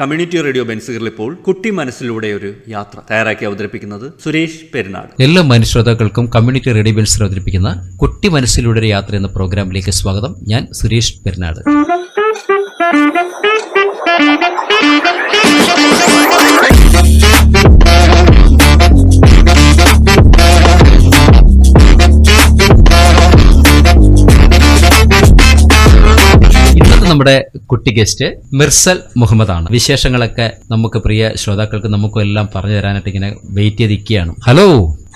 Community radio ബെൻസുകളിൽ ഇപ്പോൾ കുട്ടി മനസ്സിലൂടെ ഒരു യാത്ര തയ്യാറാക്കി അവതരിപ്പിക്കുന്നത് സുരേഷ് പെരുന്നാട്. എല്ലാ മനുഷ്യതാക്കൾക്കും കമ്മ്യൂണിറ്റി റേഡിയോ ബെൻസിൽ അവതരിപ്പിക്കുന്ന കുട്ടി മനസ്സിലൂടെ ഒരു യാത്ര എന്ന പ്രോഗ്രാമിലേക്ക് സ്വാഗതം. ഞാൻ സുരേഷ് പെരുന്നാട്. നമ്മുടെ കുട്ടി ഗസ്റ്റ് മിർസൽ മുഹമ്മദ് ആണ് വിശേഷങ്ങളൊക്കെ നമുക്ക് പ്രിയ ശ്രോതാക്കൾക്ക് നമുക്കും എല്ലാം പറഞ്ഞു തരാനായിട്ട് ഇങ്ങനെ വെയിറ്റ് ചെയ്തിരിക്കുകയാണ്. ഹലോ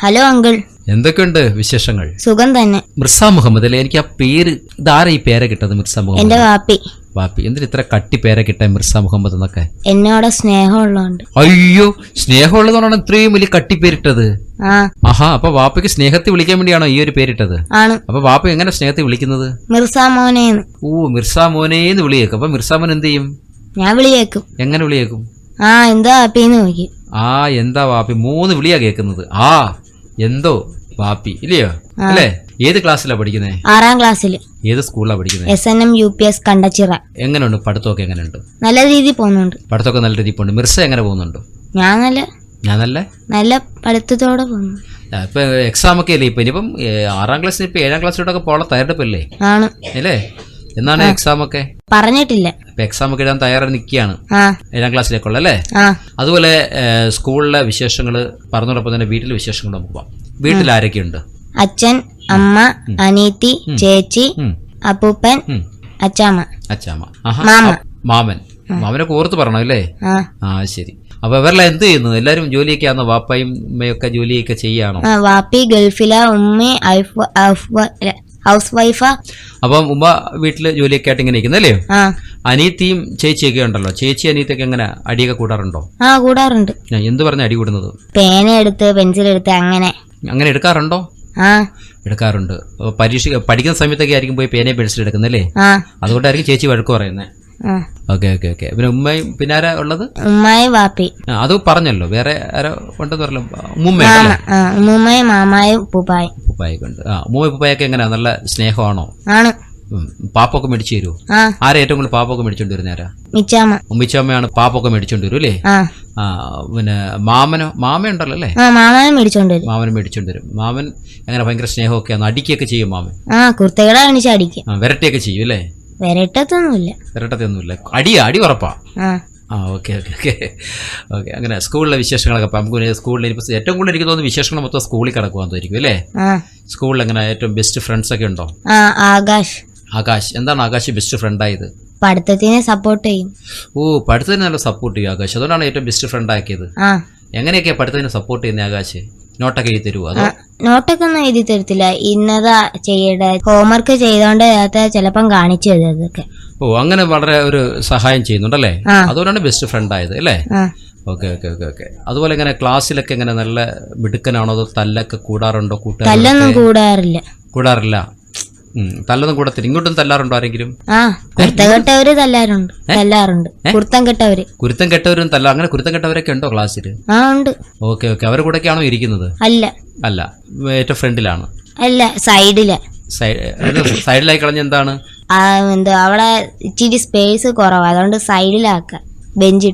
ഹലോ അങ്കിൾ എന്തൊക്കെയുണ്ട് വിശേഷങ്ങൾ? സുഖം തന്നെ. മിർസ മുഹമ്മദ് അല്ലെ? എനിക്ക് ആ പേര് ഇതാരാ ഈ പേരെ കിട്ടത് മിർസ എന്റെ മുഹമ്മദ് വാപ്പി. വാപ്പി. എന്തിന് ഇത്ര കട്ടി പേരെ കിട്ടാൻ മിർസ മുഹമ്മദ് എന്നൊക്കെ? എന്നോട് സ്നേഹമുള്ളതുകൊണ്ട്. അയ്യോ സ്നേഹമുള്ളതുകൊണ്ടാണ് ഇത്രയും വലിയ കട്ടി പേരിട്ടത് ആഹാ അപ്പൊ വാപ്പയ്ക്ക് സ്നേഹത്തെ വിളിക്കാൻ വേണ്ടിയാണോ ഈ ഒരു പേരിട്ടത്? ആണ്. അപ്പൊ വാപ്പ എങ്ങനെ സ്നേഹത്തെ വിളിക്കുന്നത്? മിർസാ മോനേന്ന്. ഓ മിർസാ മോനേന്ന് വിളിയേക്കും. അപ്പൊ മിർസാ മോൻ എന്ത് ചെയ്യും? ഞാൻ വിളിയേക്കും. എങ്ങനെ വിളിയേക്കും? ആ എന്താ വാപ്പിന്ന് നോക്കി ആ എന്താ വാപ്പി? മൂന്ന് വിളിയാ കേക്കുന്നത്. ആ എന്തോ വാപ്പി. ഇല്ലയോ? അല്ലേ? ഏത് ക്ലാസ്സിലാ പഠിക്കുന്നേ? ആറാം ക്ലാസ്സിൽ ഏത് സ്കൂളിലാ പഠിക്കുന്നത് S N M U P S Kandachira. എങ്ങനെയുണ്ട്? പഠിത്തമൊക്കെ എങ്ങനെയുണ്ട്? നല്ല രീതിയിൽ പോകുന്നുണ്ട്. പഠിത്തമൊക്കെ നല്ല രീതിയിൽ പോകുന്നുണ്ട്. മിർസ എങ്ങനെ പോകുന്നുണ്ട്? ഞാൻ നല്ല ഞാൻ നല്ല നല്ല പഠിത്തത്തോടെ പോകുന്നു ഇപ്പൊ എക്സാം ഒക്കെ അല്ലേ? ഇപ്പൊ ഇനിയിപ്പം ആറാം ക്ലാസ്സിൽ ഇപ്പൊ ഏഴാം ക്ലാസ്സിലോട്ടൊക്കെ പോകാൻ തയ്യാറെടുപ്പല്ലേ? ആണ്. അല്ലേ? എന്നാണ് എക്സാം ഒക്കെ? പറഞ്ഞിട്ടില്ല. എക്സാം ഒക്കെ എഴുതാൻ തയ്യാറായി നിൽക്കുകയാണ്. ഏഴാം ക്ലാസ്സിലേക്കുള്ള അല്ലേ? അതുപോലെ സ്കൂളിലെ വിശേഷങ്ങൾ പറഞ്ഞോടൊപ്പം തന്നെ വീട്ടിലെ വിശേഷങ്ങൾ നമുക്ക് പോവാം വീട്ടിൽ ആരൊക്കെയുണ്ട്? അച്ഛൻ അമ്മ അനീത്തി ചേച്ചി അപ്പൂപ്പൻ. അച്ചാമ്മ. അച്ചാമ്മ. ആഹാ. മാമൻ. മാമനെ ഓർത്ത് പറഞ്ഞല്ലേ അല്ലേ? ആ ശരി. അപ്പൊ ഇവരെല്ലാം എന്ത് ചെയ്യുന്നു? എല്ലാരും ജോലിയൊക്കെ ആണോ? വാപ്പയും ഉമ്മയൊക്കെ ജോലിയൊക്കെ ചെയ്യാണോ? വാപ്പി ഗൾഫിലാ ഉമ്മ ഹൗസ് വൈഫാ അപ്പം ഉമ്മ വീട്ടിൽ ജോലിയൊക്കെ ആയിട്ട് ഇങ്ങനെ ഇരിക്കുന്നു അല്ലേ ആ. അനിയത്തിയും ചേച്ചിയൊക്കെ ഉണ്ടല്ലോ. ചേച്ചി അനീത്തൊക്കെ എങ്ങനെ അടിയൊക്കെ കൂടാറുണ്ടോ? ആ കൂടാറുണ്ട്. എന്ത് പറഞ്ഞ അടി കൂടുന്നത്? പേന എടുത്ത് പെൻസിൽ എടുത്ത് അങ്ങനെ. അങ്ങനെ എടുക്കാറുണ്ടോ? ആ. എടുക്കാറുണ്ട്. പരീക്ഷ പഠിക്കുന്ന സമയത്തൊക്കെ ആയിരിക്കും പോയി പേനയും പെൻസിൽ എടുക്കുന്നല്ലേ? അതുകൊണ്ടായിരിക്കും ചേച്ചി വഴക്ക് പറയുന്നത് ഓക്കെ ഓക്കെ ഓക്കെ. പിന്നെ ഉമ്മയും പിന്നെ ആരാ ഉള്ളത്? ഉമ്മായി വാപ്പി. ആ, അത് പറഞ്ഞല്ലോ. വേറെ ആരോ ഉണ്ടെന്ന് പറഞ്ഞല്ലോ. മാമ ഉമ്മുമ്മയല്ലേ ആ ഉമ്മുമ്മയും മാമായും ഉപ്പുപ്പായും. ഉപ്പായൊക്കെ ഉണ്ട്. ആ ഉമ്മ ഉപ്പായൊക്കെ എങ്ങനെയാ? നല്ല സ്നേഹമാണോ? ആണ്. ഉം. പാപ്പൊക്കെ മേടിച്ചു തരുമോ ആ. ആരാ ഏറ്റവും കൂടുതൽ പാപ്പൊക്കെ മേടിച്ചോണ്ട് വരുന്ന ആരാ? മിച്ചാമ്മ. ഉമ്മിച്ചമ്മയാണ് പാപ്പൊക്കെ മേടിച്ചോണ്ട് വരും അല്ലേ? ആ. ആ പിന്നെ മാമനോ മാമയുണ്ടല്ലോ അല്ലേ? ആ മേടിച്ചോണ്ട് വരും. മാമൻ മേടിച്ചോണ്ട് വരും. മാമൻ എങ്ങനെ ഭയങ്കര സ്നേഹമൊക്കെയാണ് അടിക്കുകയൊക്കെ ചെയ്യും മാമൻ. ആ കുർത്തകളെ കാണിച്ച് അടിക്കും. ആ വിരട്ടിയൊക്കെ ചെയ്യും അല്ലേ? വരട്ടത്തൊന്നുമില്ല. വിരട്ടത്തൊന്നുമില്ല. അടിയാ അടി ഉറപ്പാ. ആ. Okay okay okay. ഓക്കെ അങ്ങനെ സ്കൂളിലെ വിശേഷങ്ങളൊക്കെ അപ്പം നമുക്ക് സ്കൂളിൽ ഇപ്പോൾ ഏറ്റവും കൂടുതൽ എനിക്ക് തോന്നുന്നു വിശേഷങ്ങൾ മൊത്തം സ്കൂളിൽ കിടക്കുവാൻ തോന്നിയിരിക്കും അല്ലേ? സ്കൂളിൽ അങ്ങനെ ഏറ്റവും ബെസ്റ്റ് ഫ്രണ്ട്സ് ഒക്കെ ഉണ്ടോ? ആകാശ്. ആകാശ്. എന്താണ് ആകാശ് ബെസ്റ്റ് ഫ്രണ്ട് ആയത്? പഠിത്തത്തിനെ സപ്പോർട്ട് ചെയ്യും. ഓ പഠിത്തത്തിന് നല്ല സപ്പോർട്ട് ചെയ്യും ആകാശ്. അതുകൊണ്ടാണ് ഏറ്റവും ബെസ്റ്റ് ഫ്രണ്ട് ആക്കിയത്. ആ. എങ്ങനെയൊക്കെയാ പഠിത്തത്തിന് സപ്പോർട്ട് ചെയ്യുന്നത് ആകാശ്? നോട്ടൊക്കെ എഴുതി തരുമോ അതോ നോട്ടൊക്കെ ഒന്നും എഴുതി തരത്തില്ല. ഇന്നതാ ചെയ്യേണ്ട ഹോംവർക്ക് ചെയ്തോണ്ട് നേരത്തെ ചിലപ്പം കാണിച്ചു തരും അതൊക്കെ. ഓ അങ്ങനെ വളരെ ഒരു സഹായം ചെയ്യുന്നുണ്ടല്ലേ. അതുകൊണ്ടാണ് ബെസ്റ്റ് ഫ്രണ്ട് ആയത് അല്ലേ? Okay okay okay okay. അതുപോലെ എങ്ങനെ ക്ലാസ്സിലൊക്കെ എങ്ങനെ നല്ല മിടുക്കനാണോ അതോ തല്ലൊക്കെ കൂടാറുണ്ടോ കൂട്ടുകാർ തല്ലൊന്നും കൂടാറില്ല. കൂടാറില്ല. തല്ലൊന്നും കൂടത്തില്ല ഇങ്ങോട്ടും തല്ലാറുണ്ടോ ആരെങ്കിലും? ആ കുർത്തം കെട്ടവര് തല്ലാറുണ്ട്. തല്ലാറുണ്ട്. കുർത്തം കെട്ടവര്. കുരുത്തം കെട്ടവരും തല്ല അങ്ങനെ കുരുത്തം കെട്ടവരൊക്കെ ഉണ്ടോ ക്ലാസ്സിൽ ആ ഉണ്ട്. Okay okay. അവരുടെ കൂടെ ആണോ ഇരിക്കുന്നത്? അല്ല. അല്ല. ഏറ്റവും ഫ്രണ്ടിലാണ്. അല്ല സൈഡിൽ. സൈഡിലായി കളഞ്ഞ എന്താണ്? എന്താ അവിടെ ഇച്ചിരി സ്പേസ് കുറവാ. അതുകൊണ്ട് സൈഡിലാക്ക. ബെഞ്ച്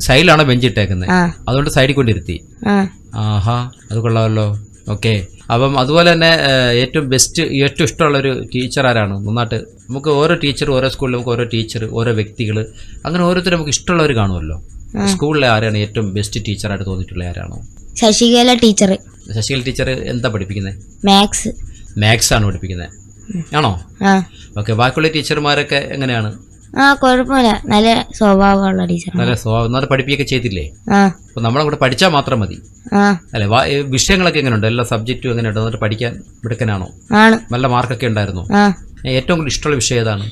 സൈഡിലാണോ ബെഞ്ച് ഇട്ടേക്കുന്നത് അതുകൊണ്ട് സൈഡിൽ കൊണ്ടിരുത്തി. ആഹാ അത് കൊള്ളാമല്ലോ. ഓക്കെ. അപ്പം അതുപോലെ തന്നെ ഏറ്റവും ബെസ്റ്റ് ഏറ്റവും ഇഷ്ടമുള്ള ഒരു ടീച്ചർ ആരാണ്? നന്നായിട്ട് നമുക്ക് ഓരോ ടീച്ചർ ഓരോ സ്കൂളിലും നമുക്ക് ഓരോ ടീച്ചർ ഓരോ വ്യക്തികൾ അങ്ങനെ ഓരോരുത്തരും നമുക്ക് ഇഷ്ടമുള്ളവർ കാണുമല്ലോ. സ്കൂളിലെ ആരാണ് ഏറ്റവും ബെസ്റ്റ് ടീച്ചറായിട്ട് തോന്നിയിട്ടുള്ള ആരാണോ? ശശികല ടീച്ചർ ശശികല ടീച്ചർ എന്താ പഠിപ്പിക്കുന്നത് മാത്സ് മാത്സ് ആണ് പഠിപ്പിക്കുന്നത് ആണോ? ഓക്കെ ബാക്കിയുള്ള ടീച്ചർമാരൊക്കെ എങ്ങനെയാണ്? ആ കുഴപ്പമില്ല. നല്ല സ്വഭാവമുള്ള ടീച്ചർ നല്ല സ്വഭാവം. നല്ല പഠിപ്പിക്കുകയൊക്കെ ചെയ്തില്ലേ? ആ. അപ്പോൾ നമ്മളെ കൂടെ പഠിച്ചാൽ മാത്രം മതി. ആ. അല്ലേ? വാ- ഏ, വിഷയങ്ങളൊക്കെ എങ്ങനെയുണ്ട്? എല്ലാ സബ്ജക്റ്റും എങ്ങനെയുണ്ട്? എന്നിട്ട് പഠിക്കാൻ മിടുക്കനാണോ? ആണ്. നല്ല മാർക്കൊക്കെ ഉണ്ടായിരുന്നു? ആ. ഏറ്റവും കൂടുതൽ ഇഷ്ടമുള്ള വിഷയം ഏതാണ്?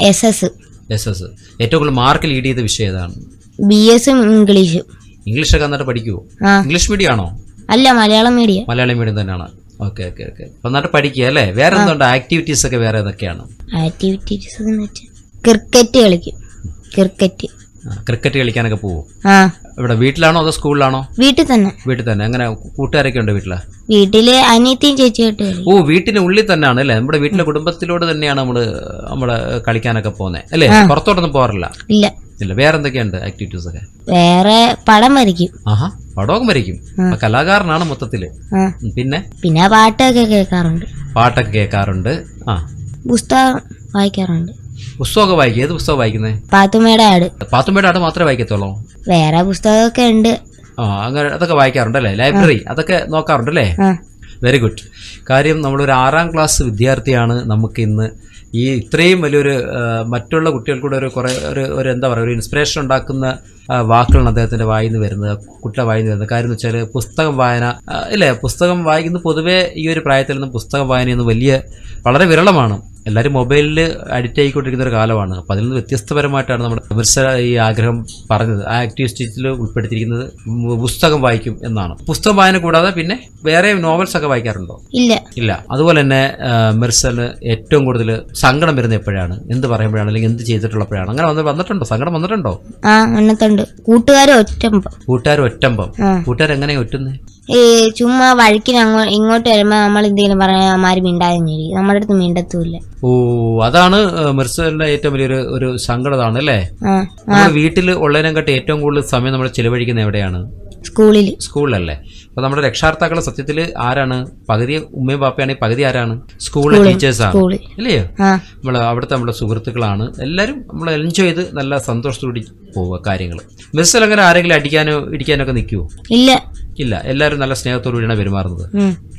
എസ് എസ് എസ് എസ് ഏറ്റവും കൂടുതൽ മാർക്ക് ലീഡ് ചെയ്ത വിഷയം ഏതാണ്? ബി എസും ഇംഗ്ലീഷും. ഇംഗ്ലീഷൊക്കെ നന്നായിട്ട് പഠിക്കുമോ ആ. ഇംഗ്ലീഷ് മീഡിയം ആണോ? അല്ല മലയാളം മീഡിയം മലയാളം മീഡിയം തന്നെയാണ്. ഓക്കെ ഓക്കെ ഓക്കെ അപ്പൊ നന്നായിട്ട് പഠിക്കുക അല്ലേ? വേറെ എന്തുണ്ട്? ആക്ടിവിറ്റീസ് ഒക്കെ വേറെ ഏതൊക്കെയാണ്? ആക്ടിവിറ്റീസ് എന്ന് വെച്ചാൽ ക്രിക്കറ്റ് കളിക്കും. ക്രിക്കറ്റ് ക്രിക്കറ്റ് കളിക്കാനൊക്കെ പോവോ? ആ. ഇവിടെ വീട്ടിലാണോ അതോ സ്കൂളിലാണോ? വീട്ടിൽ തന്നെ വീട്ടിൽ തന്നെ. അങ്ങനെ കൂട്ടുകാരൊക്കെ ഉണ്ട് വീട്ടിൽ? വീട്ടിൽ അനിയത്തിയും ചേച്ചിയായിട്ട് കളിക്കും. ഓ വീട്ടിന് ഉള്ളിൽ തന്നെയാണ് അല്ലേ? നമ്മുടെ വീട്ടിലെ കുടുംബത്തിലൂടെ തന്നെയാണ് നമ്മൾ നമ്മൾ കളിക്കാനൊക്കെ പോകുന്നത് അല്ലേ? പുറത്തോട്ടൊന്നും പോകാറില്ല? ഇല്ല. ഇല്ല. വേറെ എന്തൊക്കെയുണ്ട് ആക്ടിവിറ്റീസ് ഒക്കെ? വേറെ പടം വരയ്ക്കും. ആഹാ പടമൊക്കെ വരയ്ക്കും. കലാകാരനാണ് മൊത്തത്തിൽ. ആ. ഉം, പിന്നെ? പിന്നെ പാട്ടൊക്കെ കേൾക്കാറുണ്ട്. പാട്ടൊക്കെ കേൾക്കാറുണ്ട്. ആ. പുസ്തകം വായിക്കാറുണ്ട്. പുസ്തകമൊക്കെ വായിക്കും. ഏത് പുസ്തകം വായിക്കുന്നത് പാത്തുമ്മയുടെ ആട്. പാത്തുമ്മയുടെ ആട് മാത്രമേ വായിക്കത്തുള്ളൂ? വേറെ പുസ്തകമൊക്കെ ഉണ്ട്. ആ അങ്ങനെ അതൊക്കെ വായിക്കാറുണ്ടല്ലേ ലൈബ്രറി അതൊക്കെ നോക്കാറുണ്ടല്ലേ അല്ലേ? വെരി ഗുഡ് കാര്യം നമ്മളൊരു ആറാം ക്ലാസ് വിദ്യാർത്ഥിയാണ് നമുക്ക് ഇന്ന് ഈ ഇത്രയും വലിയൊരു മറ്റുള്ള കുട്ടികൾക്കൂടെ ഒരു കുറേ ഒരു ഒരു എന്താ പറയുക ഒരു ഇൻസ്പിറേഷൻ ഉണ്ടാക്കുന്ന വാക്കുകളാണ് അദ്ദേഹത്തിന്റെ വായിൽ നിന്ന് വരുന്നത് കുട്ടിയുടെ വായിൽ നിന്ന് വരുന്നത്. കാര്യം എന്ന് വെച്ചാൽ പുസ്തകം വായന ഇല്ലേ? പുസ്തകം വായിക്കുന്നത് പൊതുവേ ഈ ഒരു പ്രായത്തിൽ നിന്ന് പുസ്തകം വായനയൊന്നും വലിയ വളരെ വിരളമാണ്. എല്ലാവരും മൊബൈലിൽ അഡിക്റ്റ് ആയിക്കൊണ്ടിരിക്കുന്ന ഒരു കാലമാണ്. അപ്പോൾ അതിൽ നിന്ന് വ്യത്യസ്തപരമായിട്ടാണ് നമ്മുടെ മിർസ ഈ ആഗ്രഹം പറഞ്ഞത്. ആ ആക്ടിവിസ്റ്റിൽ ഉൾപ്പെടുത്തിയിരിക്കുന്നത് പുസ്തകം വായിക്കും എന്നാണ്. പുസ്തകം വായന കൂടാതെ പിന്നെ വേറെ നോവൽസ് ഒക്കെ വായിക്കാറുണ്ടോ? ഇല്ല. ഇല്ല. അതുപോലെ തന്നെ മിർസന് ഏറ്റവും കൂടുതൽ സങ്കടം വരുന്നത് എപ്പോഴാണ്? എന്ത് പറയുമ്പോഴാണ്? അല്ലെങ്കിൽ എന്ത് ചെയ്തിട്ടുള്ളപ്പോഴാണ്? അങ്ങനെ വന്ന് വന്നിട്ടുണ്ടോ? സങ്കടം വന്നിട്ടുണ്ടോ? ആ എണ്ണത്തുണ്ട് കൂട്ടുകാരെ ഒറ്റമ്പം. കൂട്ടുകാർ ഒറ്റമ്പം. കൂട്ടുകാർ എങ്ങനെയാ ഒറ്റുന്നത് ഈ ചുമ്മാ വഴിക്കിന് അങ്ങോട്ട് ഇങ്ങോട്ട് വരുമ്പോ നമ്മൾ എന്തെങ്കിലും പറഞ്ഞാൽ അമ്മാര് മിണ്ടാതെ നമ്മുടെ അടുത്ത് മിണ്ടത്തുമില്ല. ഓ അതാണ് മെർസലിന്റെ ഏറ്റവും വലിയൊരു ഒരു സങ്കടതാണ് അല്ലേ? വീട്ടിൽ നമ്മൾ വീട്ടിൽ ഉള്ളതിനെക്കാട്ടി ഏറ്റവും കൂടുതൽ സമയം നമ്മൾ ചിലവഴിക്കുന്നത് എവിടെയാണ്? സ്കൂളിൽ സ്കൂളിലല്ലേ. അപ്പൊ നമ്മുടെ രക്ഷാർത്ഥാക്കളെ സത്യത്തിൽ ആരാണ്? പകുതി ഉമ്മയും പാപ്പയാണെങ്കിൽ പകുതി ആരാണ്? സ്കൂളിലെ ടീച്ചേഴ്സാണ് ആ. നമ്മൾ അവിടുത്തെ നമ്മുടെ സുഹൃത്തുക്കളാണ്. എല്ലാരും നമ്മൾ എൻജോയ് ചെയ്ത് നല്ല സന്തോഷത്തോടെ പോവുക കാര്യങ്ങൾ മിസ്സൽ അങ്ങനെ ആരെങ്കിലും അടിക്കാനോ ഇടിക്കാനോ ഒക്കെ നിൽക്കുമോ ഇല്ല. ഇല്ല. എല്ലാവരും നല്ല സ്നേഹത്തോടു കൂടിയാണ് പെരുമാറുന്നത്.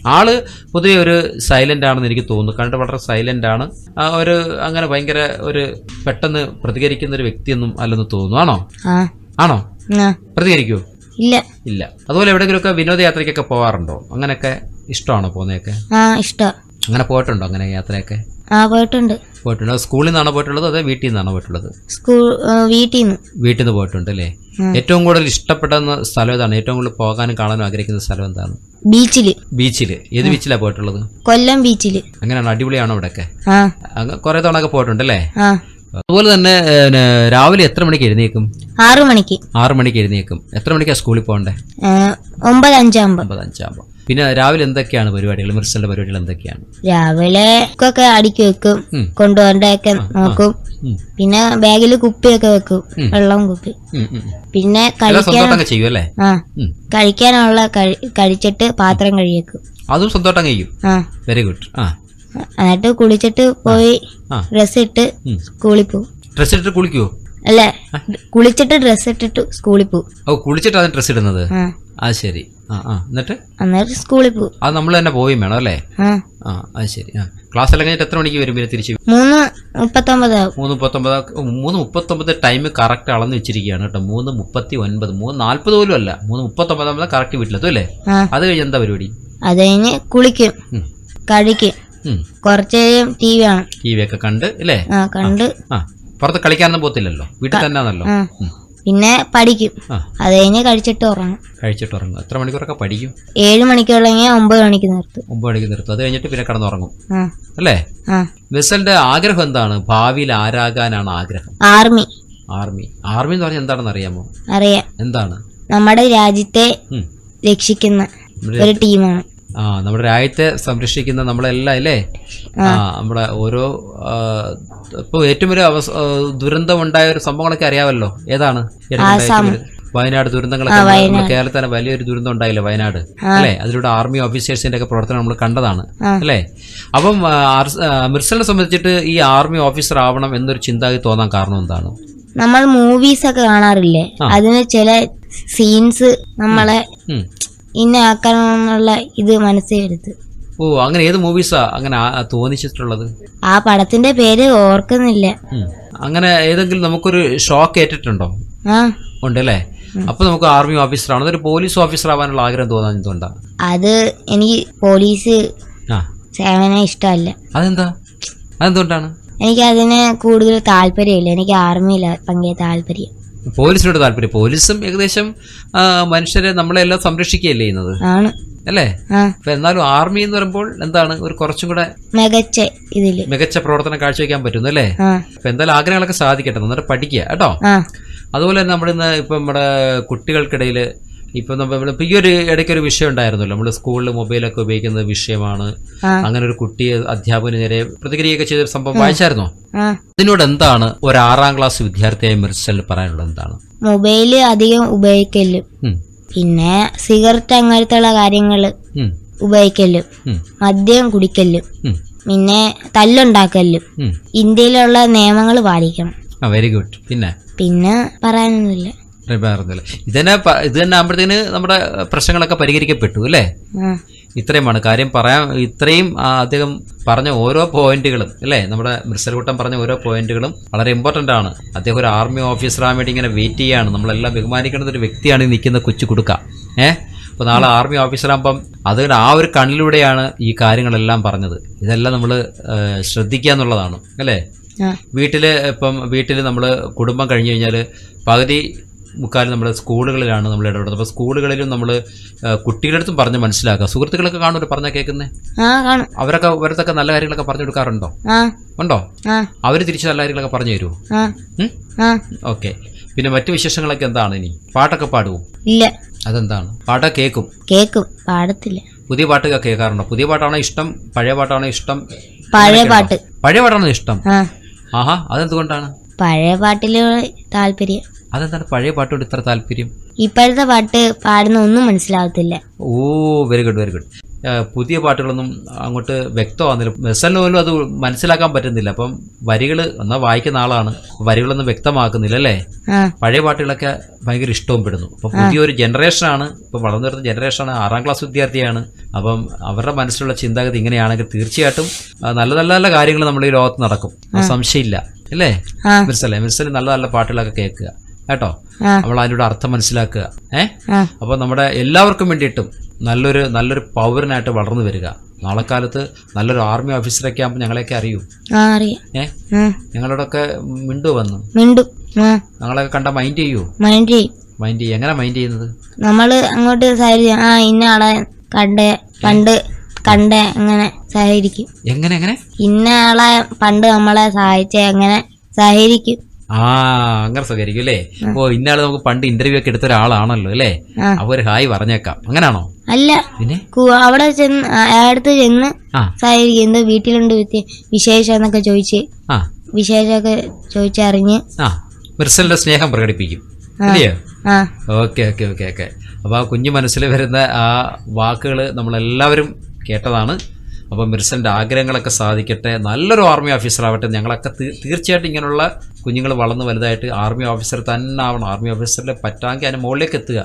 ആൾ പൊതുവെ ഒരു സൈലന്റ് ആണെന്ന് എനിക്ക് തോന്നുന്നു. കണ്ടിട്ട് വളരെ സൈലന്റ് ആണ്. ഒരു അങ്ങനെ ഭയങ്കര ഒരു പെട്ടെന്ന് പ്രതികരിക്കുന്ന ഒരു വ്യക്തിയൊന്നും അല്ലെന്ന് തോന്നുന്നു. ആണോ? ആണോ? പ്രതികരിക്കൂ ഇല്ല. ഇല്ല. അതുപോലെ എവിടെയെങ്കിലുമൊക്കെ വിനോദയാത്രയ്ക്കൊക്കെ പോവാറുണ്ടോ അങ്ങനെയൊക്കെ ഇഷ്ടമാണോ പോകുന്നതൊക്കെ ഇഷ്ടം. അങ്ങനെ പോയിട്ടുണ്ടോ? അങ്ങനെ യാത്രയൊക്കെ? ആ പോയിട്ടുണ്ട്. പോയിട്ടുണ്ട്. സ്കൂളിൽ നിന്നാണോ പോയിട്ടുള്ളത് അതോ വീട്ടിൽ നിന്നാണോ പോയിട്ടുള്ളത്? സ്കൂൾ വീട്ടിൽ നിന്ന് വീട്ടിൽ നിന്ന് പോയിട്ടുണ്ട് അല്ലേ? ഏറ്റവും കൂടുതൽ ഇഷ്ടപ്പെട്ട സ്ഥലം ഏതാണ്? ഏറ്റവും കൂടുതൽ പോകാനും കാണാനും ആഗ്രഹിക്കുന്ന സ്ഥലം എന്താണ്? ബീച്ചിൽ. ബീച്ചിൽ. ഏത് ബീച്ചിലാണ് പോയിട്ടുള്ളത്? കൊല്ലം ബീച്ചിൽ. അങ്ങനെയാണ്? അടിപൊളിയാണോ ഇവിടെയൊക്കെ കുറേ തവണ ഒക്കെ പോയിട്ടുണ്ട് അല്ലേ? അതുപോലെ തന്നെ രാവിലെ എത്ര മണിക്ക് എഴുന്നേക്കും ആറു മണിക്ക്. ആറു മണിക്ക് എഴുന്നേക്കും എത്ര മണിക്കാണ് സ്കൂളിൽ പോകണ്ടേ? ഒമ്പത് അഞ്ചാകുമ്പോ ഒമ്പത് അഞ്ചാകുമ്പോൾ പിന്നെ രാവിലെ എന്തൊക്കെയാണ് പരിപാടികൾ? മിർസലിന്റെ പരിപാടികൾ എന്തൊക്കെയാണ്? രാവിലെ ഒക്കെ അടുക്കി വെക്കും. കൊണ്ടുപോകണ്ടൊക്കെ നോക്കും. പിന്നെ ബാഗിൽ കുപ്പിയൊക്കെ വെക്കും വെള്ളം കുപ്പി. പിന്നെ കഴിക്കാൻ സ്വന്തമായിട്ടങ്ങ് ചെയ്യും അല്ലേ? ആ. ഉം. കഴിക്കാനുള്ള കഴിച്ചിട്ട് പാത്രം കഴിയേക്കും അതും സ്വന്തമായിട്ട് കഴിയും ആ. വെരി ഗുഡ് ആ. എന്നിട്ട് കുളിച്ചിട്ട് പോയി. ഡ്രസ് ഇട്ട്. സ്കൂളിൽ പോകും ഡ്രസ് ഇട്ടിട്ട് കുളിക്കുവോ? അല്ലേ? കുളിച്ചിട്ട് ഡ്രസ് ഇട്ടിട്ട് സ്കൂളിൽ പോകും ഓ കുളിച്ചിട്ട് അതിന് ഡ്രസ്സ് ഇടുന്നത് ആ ശരി. ആ ആ. എന്നിട്ട്? അന്നേരം സ്കൂളിൽ പോകും അത് നമ്മൾ തന്നെ പോവുകയും വേണം അല്ലേ? ആ. ആ അത് ശരി. ആ. ക്ലാസ് എല്ലാം കഴിഞ്ഞിട്ട് എത്ര മണിക്ക് വരും പിന്നെ തിരിച്ച്? മൂന്ന് മുപ്പത്തൊമ്പതാവും മൂന്ന് മുപ്പത്തൊമ്പത് മൂന്ന് മുപ്പത്തൊമ്പത് ടൈം കറക്റ്റ് അളന്ന് വെച്ചിരിക്കുകയാണ് കേട്ടോ. മൂന്ന് മുപ്പത്തി ഒൻപത് മൂന്ന് നാല്പത് പോലും അല്ല. മൂന്ന് മുപ്പത്തൊമ്പതാകുമ്പോൾ കറക്റ്റ് വീട്ടിലെത്തും അല്ലേ? ആ. അത് കഴിഞ്ഞ് എന്താ പരിപാടി? അത് കഴിഞ്ഞ് കുളിക്കും ഉം. കഴിക്കും. ഉം. കുറച്ച് ടി വി കാണും. ടി വി ഒക്കെ കണ്ട് അല്ലേ? ആ കണ്ട്. ആ പുറത്ത് കളിക്കാനൊന്നും പോത്തില്ലല്ലോ വീട്ടിൽ തന്നെ ആണല്ലോ ആ. ഉം. പിന്നെ പഠിക്കും. അത് കഴിഞ്ഞ് കഴിച്ചിട്ട് ഉറങ്ങും. കഴിച്ചിട്ട് ഉറങ്ങും. എത്ര മണിക്കൂറൊക്കെ പഠിക്കും? ഏഴ് മണിക്കുള്ളെങ്കിൽ ഒമ്പത് മണിക്ക് നിർത്തും. ഒമ്പത് മണിക്ക് നിർത്തും. അത് കഴിഞ്ഞിട്ട് പിന്നെ കിടന്നുറങ്ങും. അല്ലേ? വെസലിന്റെ ആഗ്രഹം എന്താണ്? ഭാവിയിൽ ആരാകാനാണ് ആഗ്രഹം? ആർമി. ആർമി. ആർമി എന്ന് പറഞ്ഞാൽ എന്താണെന്ന് അറിയാമോ? അറിയാം. എന്താണ്? നമ്മുടെ രാജ്യത്തെ. രക്ഷിക്കുന്ന ഒരു ടീമാണ്. ആ നമ്മുടെ രാജ്യത്തെ സംരക്ഷിക്കുന്ന നമ്മളെല്ലാം അല്ലേ? ആ. നമ്മുടെ ഓരോ ഇപ്പൊ ഏറ്റവും വലിയ അവസ ദുരന്തമുണ്ടായ ദുരന്തം ഉണ്ടായ ഒരു സംഭവങ്ങളൊക്കെ അറിയാമല്ലോ. ഏതാണ്? വയനാട് ദുരന്തങ്ങളൊക്കെ നമ്മുടെ കേരളത്തിൽ തന്നെ വലിയൊരു ദുരന്തം ഉണ്ടായില്ല വയനാട്? അല്ലെ? അതിലൂടെ ആർമി ഓഫീസേഴ്സിന്റെ ഒക്കെ പ്രവർത്തനം നമ്മൾ കണ്ടതാണ്. അല്ലെ? അപ്പം മിർസലിനെ സംബന്ധിച്ചിട്ട് ഈ ആർമി ഓഫീസർ ആവണം എന്നൊരു ചിന്താഗതി തോന്നാൻ കാരണം എന്താണ്? നമ്മൾ മൂവീസ് ഒക്കെ കാണാറില്ലേ? അതിന് ചില സീൻസ് നമ്മളെ. ഇന്ന ആക്കണമെന്നുള്ള ഇത് മനസ്സിൽ എടുത്ത്. ഓ അങ്ങനെ ഏത് മൂവീസാ അങ്ങനെ തോന്നിച്ചിട്ടുള്ളത്? ആ പടത്തിന്റെ പേര് ഓർക്കുന്നില്ല. അങ്ങനെ ഏതെങ്കിലും നമുക്കൊരു ഷോക്ക് ഏറ്റിട്ടുണ്ടോ ഉണ്ടല്ലേ? അപ്പൊ നമുക്ക് ആർമി ഓഫീസർ ആണ് അതൊരു പോലീസ് ഓഫീസർ ആവാനുള്ള ആഗ്രഹം തോന്നാൻ എന്തുകൊണ്ടാ അത് എനിക്ക് പോലീസ് സേവനം ഇഷ്ടമല്ല. അതെന്താ? അതെന്തുകൊണ്ടാണ്? എനിക്ക് അതിന് കൂടുതൽ താല്പര്യമില്ല. എനിക്ക് ആർമിയിൽ ഭയങ്കര താല്പര്യം. പോലീസിനോട് താല്പര്യം. പോലീസും ഏകദേശം മനുഷ്യരെ നമ്മളെല്ലാം സംരക്ഷിക്കുകയല്ലേ ചെയ്യുന്നത്? അല്ലേ? അപ്പൊ എന്നാലും ആർമി എന്ന് പറയുമ്പോൾ എന്താണ് ഒരു കുറച്ചും കൂടെ മികച്ച ഇതിൽ. മികച്ച പ്രവർത്തനം കാഴ്ചവെക്കാൻ പറ്റുന്നു അല്ലേ? അപ്പൊ എന്തായാലും ആഗ്രഹങ്ങളൊക്കെ സാധിക്കട്ടെ നന്നായിട്ട് പഠിക്കുക കേട്ടോ? അതുപോലെ തന്നെ നമ്മുടെ ഇന്ന് ഇപ്പം നമ്മുടെ കുട്ടികൾക്കിടയിൽ ഇപ്പൊ നമ്മൾ ഇപ്പൊ ഈ ഒരു ഇടയ്ക്ക് ഒരു വിഷയം ഉണ്ടായിരുന്നല്ലോ. നമ്മൾ സ്കൂളിൽ മൊബൈലൊക്കെ ഉപയോഗിക്കുന്ന വിഷയമാണ്. അങ്ങനെ ഒരു കുട്ടിയെ അധ്യാപകന് നേരെ പ്രതികരിക്കുകയൊക്കെ ചെയ്ത സംഭവം വായിച്ചായിരുന്നോ? ഇതിനോട് എന്താണ് ഒരു ആറാം ക്ലാസ് വിദ്യാർത്ഥിയായ മിർസൽ പറയാനുള്ളത് എന്താണ്? മൊബൈൽ അധികം ഉപയോഗിക്കൽ. പിന്നെ സിഗരറ്റ് അങ്ങനത്തെയുള്ള കാര്യങ്ങൾ കാര്യങ്ങൾ ഉപയോഗിക്കൽ. മദ്യം കുടിക്കൽ. പിന്നെ തല്ലുണ്ടാക്കൽ. ഇന്ത്യയിലുള്ള നിയമങ്ങൾ പാലിക്കണം. വെരി ഗുഡ് പിന്നെ? പിന്നെ പറയാനൊന്നുമില്ല. പറഞ്ഞില്ല ഇതന്നെ ഇത് തന്നെ ആകുമ്പോഴത്തേന് നമ്മുടെ പ്രശ്നങ്ങളൊക്കെ പരിഹരിക്കപ്പെട്ടു അല്ലേ? ഇത്രയുമാണ്. കാര്യം പറയാൻ ഇത്രയും അദ്ദേഹം പറഞ്ഞ ഓരോ പോയിന്റുകളും അല്ലേ? നമ്മുടെ മിർസൽകൂട്ടം പറഞ്ഞ ഓരോ പോയിന്റുകളും വളരെ ഇമ്പോർട്ടന്റ് ആണ്. അദ്ദേഹം ഒരു ആർമി ഓഫീസറാൻ വേണ്ടി ഇങ്ങനെ വെയിറ്റ് ചെയ്യാണ്. നമ്മളെല്ലാം ബഹുമാനിക്കേണ്ട ഒരു വ്യക്തിയാണ് ഈ നിൽക്കുന്ന കൊച്ചു കൊടുക്ക. ഏഹ് അപ്പോൾ നാളെ ആർമി ഓഫീസറാകുമ്പം അത് ആ ഒരു കണ്ണിലൂടെയാണ് ഈ കാര്യങ്ങളെല്ലാം പറഞ്ഞത്. ഇതെല്ലാം നമ്മൾ ശ്രദ്ധിക്കുക എന്നുള്ളതാണ് അല്ലേ? വീട്ടിൽ വീട്ടിൽ ഇപ്പം വീട്ടിൽ നമ്മൾ കുടുംബം കഴിഞ്ഞു കഴിഞ്ഞാൽ പകുതി മുക്കാലും നമ്മുടെ സ്കൂളുകളിലാണ് നമ്മൾ ഇടപെടുന്നത്. അപ്പോൾ സ്കൂളുകളിലും നമ്മൾ കുട്ടികളുടെ അടുത്തും പറഞ്ഞ് മനസ്സിലാക്കുക. സുഹൃത്തുക്കളൊക്കെ കാണുമല്ലോ പറഞ്ഞാൽ കേൾക്കുന്നേ അവരൊക്കെ അവരത്തൊക്കെ നല്ല കാര്യങ്ങളൊക്കെ പറഞ്ഞു കൊടുക്കാറുണ്ടോ? ഉണ്ടോ? അവർ തിരിച്ച് നല്ല കാര്യങ്ങളൊക്കെ പറഞ്ഞു തരുമോ ഓക്കെ. പിന്നെ മറ്റു വിശേഷങ്ങളൊക്കെ എന്താണ് ഇനി? പാട്ടൊക്കെ പാടുവോ? ഇല്ല. അതെന്താണ്? പാട്ടൊക്കെ കേൾക്കും കേൾക്കും പാടത്തില്ല. പുതിയ പാട്ടൊക്കെ കേൾക്കാറുണ്ടോ? പുതിയ പാട്ടാണോ ഇഷ്ടം? പഴയ പാട്ടാണോ ഇഷ്ടം? പഴയ പാട്ട്. പഴയ പാട്ടാണോ ഇഷ്ടം? ആഹാ അതെന്തുകൊണ്ടാണ്? പഴയ പാട്ടിൽ താല്പര്യം. അതെന്താണ്? പഴയ പാട്ടോട് ഇത്ര താല്പര്യം? ഇപ്പോഴത്തെ പാട്ട് പാടുന്ന ഒന്നും മനസ്സിലാവത്തില്ല. ഓ വെരി ഗുഡ് വെരി ഗുഡ് പുതിയ പാട്ടുകളൊന്നും അങ്ങോട്ട് വ്യക്തമാകുന്നില്ല. മെസ്സലിന് പോലും അത് മനസ്സിലാക്കാൻ പറ്റുന്നില്ല. അപ്പം വരികൾ എന്നാൽ വായിക്കുന്ന ആളാണ്. വരികളൊന്നും വ്യക്തമാക്കുന്നില്ല അല്ലേ? പഴയ പാട്ടുകളൊക്കെ ഭയങ്കര ഇഷ്ടവും പെടുന്നു. അപ്പം പുതിയൊരു ജനറേഷനാണ്. ഇപ്പം വളർന്നു വരുന്ന ജനറേഷനാണ്. ആറാം ക്ലാസ് വിദ്യാർത്ഥിയാണ്. അപ്പം അവരുടെ മനസ്സിലുള്ള ചിന്താഗതി ഇങ്ങനെയാണെങ്കിൽ തീർച്ചയായിട്ടും നല്ല നല്ല നല്ല കാര്യങ്ങൾ നമ്മുടെ ഈ ലോകത്ത് നടക്കും. സംശയമില്ല. അല്ലേ? മിസ്സല്ലേ മിർസല്ലേ മിർസൽ നല്ല നല്ല പാട്ടുകളൊക്കെ കേൾക്കുക. കേട്ടോ? നമ്മൾ അതിലൂടെ അർത്ഥം മനസ്സിലാക്കുക. ഏഹ് അപ്പൊ നമ്മുടെ എല്ലാവർക്കും വേണ്ടിയിട്ടും നല്ലൊരു നല്ലൊരു പൗരനായിട്ട് വളർന്നു വരിക. നാളെ കാലത്ത് നല്ലൊരു ആർമി ഓഫീസറൊക്കെ ആകുമ്പോൾ ഞങ്ങളെയൊക്കെ അറിയൂ. ആ അറിയാം. ഏ? ആ. ഞങ്ങളോടൊക്കെ മിണ്ടു വന്നു. മിണ്ടു. ഞങ്ങളൊക്കെ കണ്ട മൈൻഡ് ചെയ്യൂ? മൈൻഡ് ചെയ്യും. മൈൻഡ് ചെയ്യും. എങ്ങനെ മൈൻഡ് ചെയ്യുന്നത്? നമ്മൾ അങ്ങോട്ട് ആ ഇന്ന ആളെ കണ്ട് പണ്ട് കണ്ട അങ്ങനെ സഹകരിക്കും. എങ്ങനെ എങ്ങനെ? ഇന്ന ആളെ പണ്ട് നമ്മളെ സഹായിച്ച അങ്ങനെ സഹകരിക്കും. ആ അങ്ങനെ സ്വീകരിക്കും അല്ലേ ഓ ഇന്നാൾ നമുക്ക് പണ്ട് ഇന്റർവ്യൂ ഒക്കെ എടുത്ത ഒരാളാണല്ലോ അല്ലേ അവർ അപ്പൊ ഒരു ഹായ് പറഞ്ഞേക്കാം. അങ്ങനാണോ? അല്ല. പിന്നെ? അവിടെ ചെന്ന് അടുത്ത് ചെന്ന് എന്തോ വീട്ടിലുണ്ട് വിശേഷം എന്നൊക്കെ ചോദിച്ച് ആ. വിശേഷമൊക്കെ ചോദിച്ചറിഞ്ഞ് ആ. മിർസലിന്റെ സ്നേഹം പ്രകടിപ്പിക്കും. Okay okay okay okay. അപ്പൊ ആ കുഞ്ഞു മനസ്സിൽ വരുന്ന ആ വാക്കുകൾ നമ്മളെല്ലാവരും കേട്ടതാണ്. അപ്പോൾ മിർസലിന്റെ ആഗ്രഹങ്ങളൊക്കെ സാധിക്കട്ടെ. നല്ലൊരു ആർമി ഓഫീസറാവട്ടെ ഞങ്ങളൊക്കെ തീർച്ചയായിട്ടും ഇങ്ങനെയുള്ള കുഞ്ഞുങ്ങൾ വളർന്ന് വലുതായിട്ട് ആർമി ഓഫീസർ തന്നെ ആവണം. ആർമി ഓഫീസറിൽ പറ്റാമെങ്കിൽ അതിന് മുകളിലേക്ക് എത്തുക.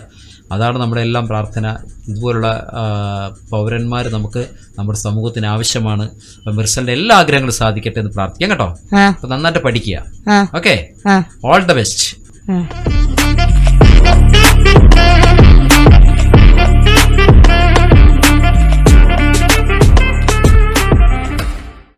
അതാണ് നമ്മുടെ എല്ലാം പ്രാർത്ഥന. ഇതുപോലുള്ള പൗരന്മാർ നമുക്ക് നമ്മുടെ സമൂഹത്തിന് ആവശ്യമാണ്. മിർസലിന്റെ എല്ലാ ആഗ്രഹങ്ങളും സാധിക്കട്ടെ എന്ന് പ്രാർത്ഥിക്കാം കേട്ടോ. അപ്പൊ നന്നായിട്ട് പഠിക്കുക. Okay all the best